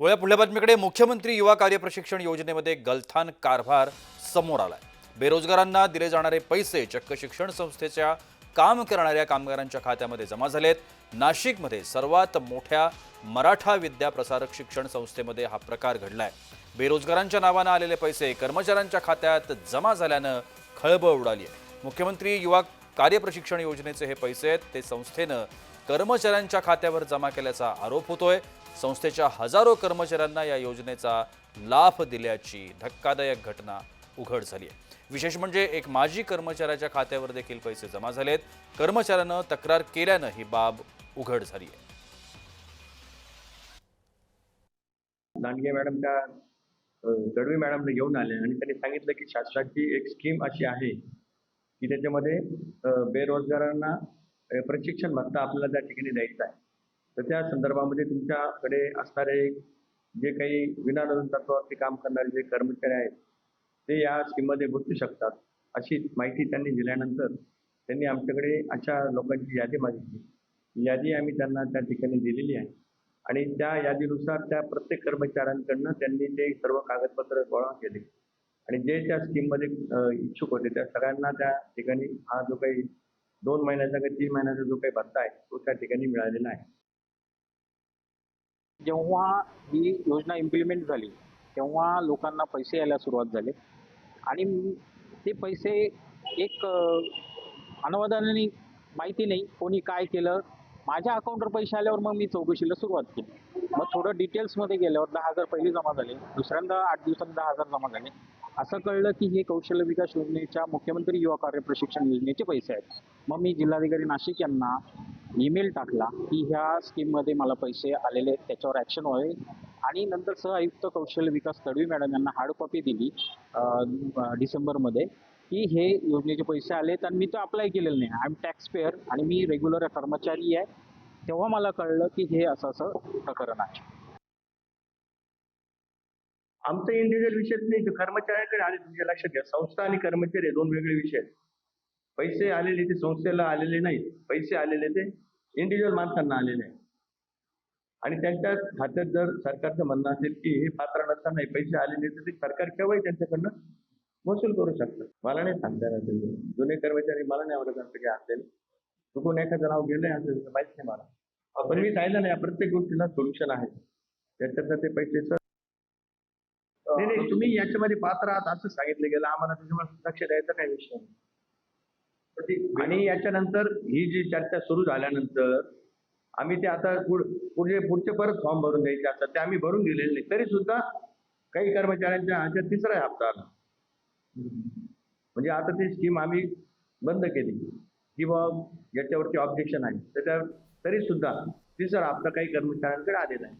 वळ्या पुढल्या बातमीकडे मुख्यमंत्री युवा कार्य प्रशिक्षण योजनेमध्ये गलथान कारभार समोर आलाय. बेरोजगारांना दिले जाणारे पैसे चक्क शिक्षण संस्थेच्या काम करणाऱ्या कामगारांच्या खात्यामध्ये जमा झालेत. नाशिकमध्ये सर्वात मोठ्या मराठा विद्या प्रसारक शिक्षण संस्थेमध्ये हा प्रकार घडलाय. बेरोजगारांच्या नावानं आलेले पैसे कर्मचाऱ्यांच्या खात्यात जमा झाल्यानं खळबळ उडाली आहे मुख्यमंत्री युवा कार्य प्रशिक्षण योजनेचे हे पैसे आहेत ते संस्थेनं कर्मचाऱ्यांच्या खात्यावर जमा केल्याचा आरोप होतोय. संस्थेच्या हजारो कर्मचाऱ्यांना या योजनेचा लाभ दिल्याची धक्कादायक घटना उघड झाली आहे. विशेष म्हणजे एक माजी कर्मचाऱ्याच्या खात्यावर देखील पैसे जमा झालेत. कर्मचाऱ्यानं तक्रार केल्यानं ही बाब उघड झाली आहे. दांडगे मॅडम त्या अं, मॅडमने घेऊन आले आणि त्यांनी सांगितलं की शासनाची एक स्कीम अशी आहे की त्याच्यामध्ये बेरोजगारांना प्रशिक्षण भत्ता आपल्याला त्या ठिकाणी द्यायचा आहे. तर त्या संदर्भामध्ये तुमच्याकडे असणारे जे काही विनानोंद तत्वावरती काम करणारे जे कर्मचारी आहेत ते या स्कीममध्ये गुंतू शकतात अशी माहिती त्यांनी दिल्यानंतर त्यांनी आमच्याकडे अशा लोकांची यादी मागितली. यादी आम्ही त्यांना त्या ठिकाणी दिलेली आहे. आणि त्या यादीनुसार त्या प्रत्येक कर्मचाऱ्यांकडनं त्यांनी ते सर्व कागदपत्र गोळा केले. आणि जे त्या स्कीममध्ये इच्छुक होते त्या सगळ्यांना त्या ठिकाणी हा जो काही दोन महिन्याचा किंवा तीन महिन्याचा जो काही भत्ता आहे तो त्या ठिकाणी मिळालेला आहे. जेव्हा ही योजना इम्प्लिमेंट झाली तेव्हा लोकांना पैसे यायला सुरुवात झाली. आणि ते पैसे एक अ, माहिती नाही कोणी काय केलं. माझ्या अकाउंटवर पैसे आल्यावर मग मी चौकशीला सुरुवात केली. मग थोडं डिटेल्समध्ये गेल्यावर दहा हजार पहिले जमा झाले. दुसऱ्यांदा आठ दिवसांनी दहा हजार जमा झाले. असं कळलं की हे कौशल्य विकास योजनेच्या मुख्यमंत्री युवा कार्य प्रशिक्षण योजनेचे पैसे आहेत. मग मी जिल्हाधिकारी नाशिक यांना ईमेल टाकला की ह्या स्कीममध्ये मला पैसे आलेले आहेत त्याच्यावर ॲक्शन व्हावे आणि नंतर सह आयुक्त कौशल्य विकास तडवी मॅडम यांना हार्ड कॉपी दिली डिसेंबरमध्ये की हे योजनेचे पैसे आलेत आणि मी तो अप्लाय केलेलं नाही. आय एम टॅक्स पेअर आणि मी रेग्युलर कर्मचारी आहे. तेव्हा मला कळलं की हे असं असं प्रकरण आहे. आमचं इंडिव्हिज्युअल विषय नाही कर्मचाऱ्यांकडे आले तुमच्या लक्षात घ्या. संस्था आणि कर्मचारी दोन वेगळे विषय आहेत. पैसे आलेले ते संस्थेला आलेले नाहीत. पैसे आलेले ते इंडिव्हिज्युअल माणसांना आलेले आहेत. आणि त्यांच्या खात्यात जर सरकारचं म्हणणं असेल की हे पात्र नसताना पैसे आलेले तर ते सरकार केव्हाही त्यांच्याकडनं वसूल करू शकतं. मला नाही सांगता येणार जुने कर्मचारी मला नाही आवडत असं काय असेल. चुकून एखादं नाव गेलंय असेल माहीत नाही मला. पण मी सांगितलं नाही प्रत्येक गोष्टीला सोल्युशन आहे. त्याच्यातनं ते पैसे नाही नाही तुम्ही याच्यामध्ये पात्र आहात असं सांगितलं गेलं. आम्हाला त्याच्यामध्ये लक्ष द्यायचा काही विषय नाही. आणि याच्यानंतर ही जी चर्चा सुरू झाल्यानंतर आम्ही ते आता पुढ पुढे पुढचे परत फॉर्म भरून द्यायचे असतात. ते आम्ही भरून दिलेले नाही. तरी सुद्धा काही कर्मचाऱ्यांच्या ह्याच्यात तिसरा हप्ता आला. म्हणजे आता ती स्कीम आम्ही बंद केली. किंवा याच्यावरती ऑब्जेक्शन आहे. त्याच्या तरी सुद्धा तिसरा हप्ता काही कर्मचाऱ्यांकडे आलेला आहे